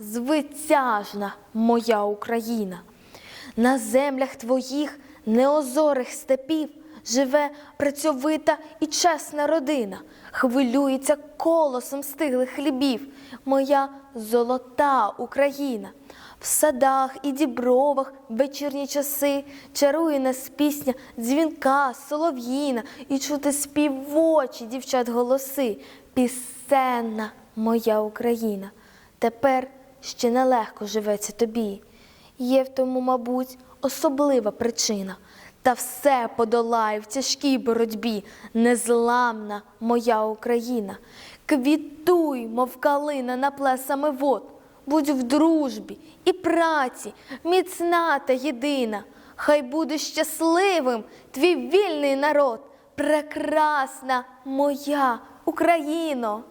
звитяжна моя Україна. На землях твоїх неозорих степів живе працьовита і чесна родина, хвилюється колосом стиглих хлібів, моя золота Україна. В садах і дібровах вечірні часи чарує нас пісня дзвінка, солов'їна, і чути співочі дівчат голоси. Пісенна моя Україна. Тепер ще нелегко живеться тобі. Є в тому, мабуть, особлива причина. Та все подолає в тяжкій боротьбі, незламна моя Україна. Квітуй, мов калина на плесами вод, будь в дружбі і праці, міцна та єдина. Хай буде щасливим твій вільний народ, прекрасна моя Україно.